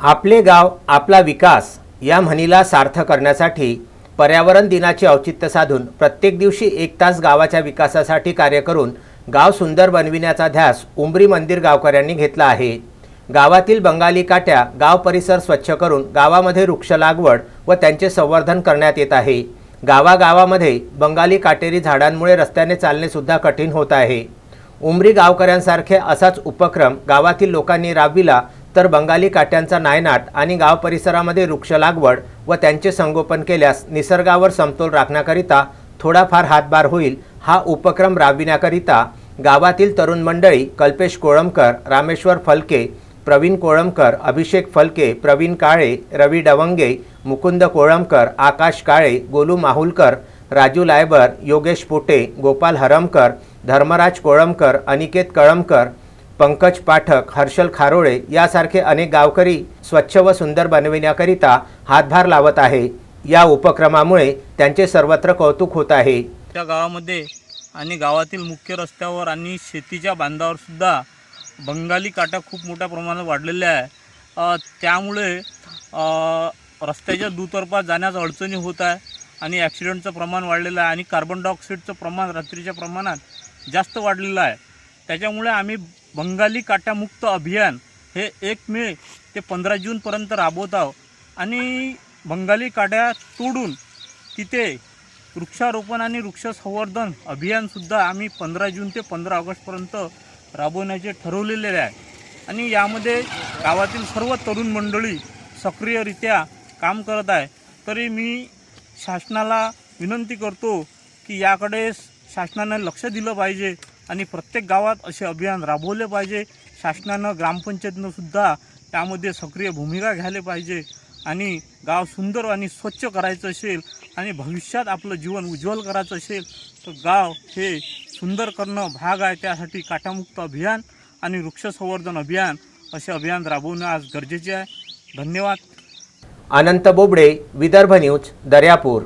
आपले गाव आपला विकास या म्हणीला सार्थ करण्यासाठी पर्यावरण दिनाचे औचित्य साधून प्रत्येक दिवशी एक तास गावाच्या विकासासाठी कार्य करून गाव सुंदर बनविण्याचा ध्यास उंबरी मंदिर गावकऱ्यांनी घेतला आहे. गावातील बंगाली काट्या गाव परिसर स्वच्छ करून गावामध्ये वृक्ष लागवड व त्यांचे संवर्धन करण्यात येत आहे. गावागावामध्ये बंगाली काटेरी झाडांमुळे रस्त्याने चालणेसुद्धा कठीण होत आहे. उमरी गावकऱ्यांसारखे असाच उपक्रम गावातील लोकांनी राबविला तर बंगाली काट्यांचा नायनाट आणि गाव परिसरामध्ये वृक्ष लागवड व त्यांचे संगोपन केल्यास निसर्गावर समतोल राखण्याकरिता थोडाफार हातभार होईल हा उपक्रम राबविण्याकरिता गावातील तरुण मंडळी कल्पेश कोळंबकर रामेश्वर फलके प्रवीण कोळंबकर अभिषेक फलके प्रवीण काळे रवी डवंगे मुकुंद कोळंबकर आकाश काळे गोलू माहुलकर राजू लायबर योगेश पोटे गोपाल हरमकर धर्मराज कोळंबकर अनिकेत कळमकर पंकज पाठक हर्षल खारोळे यासारखे अनेक गावकरी स्वच्छ व सुंदर बनविण्याकरिता हातभार लावत आहे. या उपक्रमामुळे त्यांचे सर्वत्र कौतुक होत आहे. त्या गावामध्ये आणि गावातील मुख्य रस्त्यावर आणि शेतीच्या बांधावर सुद्धा बंगाली काटा खूप मोठ्या प्रमाणात वाढलेल्या आहे. त्यामुळे रस्त्याच्या दुतर्फा जाण्यास अडचणी होत आहे आणि ॲक्सिडेंटचं प्रमाण वाढलेलं आहे आणि कार्बन डायऑक्साईडचं प्रमाण रात्रीच्या प्रमाणात जास्त वाढलेलं आहे. त्याच्यामुळे आम्ही बंगाली काट्यामुक्त अभियान हे एक मे ते पंधरा जूनपर्यंत राबवत आहोत आणि बंगाली काट्या तोडून तिथे वृक्षारोपण आणि वृक्ष संवर्धन अभियानसुद्धा आम्ही पंधरा जून ते पंधरा ऑगस्टपर्यंत राबवण्याचे ठरवलेले आहे. आणि यामध्ये गावातील सर्व तरुण मंडळी सक्रियरित्या काम करत आहे. तरी मी शासनाला विनंती करतो की याकडे शासनानं लक्ष दिलं पाहिजे. आणि प्रत्येक गावात असे अभियान राबवले पाहिजे. शासनानं ग्रामपंचायतीनं सुद्धा त्यामध्ये सक्रिय भूमिका घ्यायला पाहिजे. आणि गाव सुंदर आणि स्वच्छ करायचं असेल आणि भविष्यात आपलं जीवन उज्ज्वल करायचं असेल तर गाव हे सुंदर करणं भाग आहे. त्यासाठी काटामुक्त अभियान आणि वृक्ष संवर्धन अभियान असे अभियान राबवणं आज गरजेचे आहे. धन्यवाद. अनंत बोबडे विदर्भ न्यूज दर्यापूर.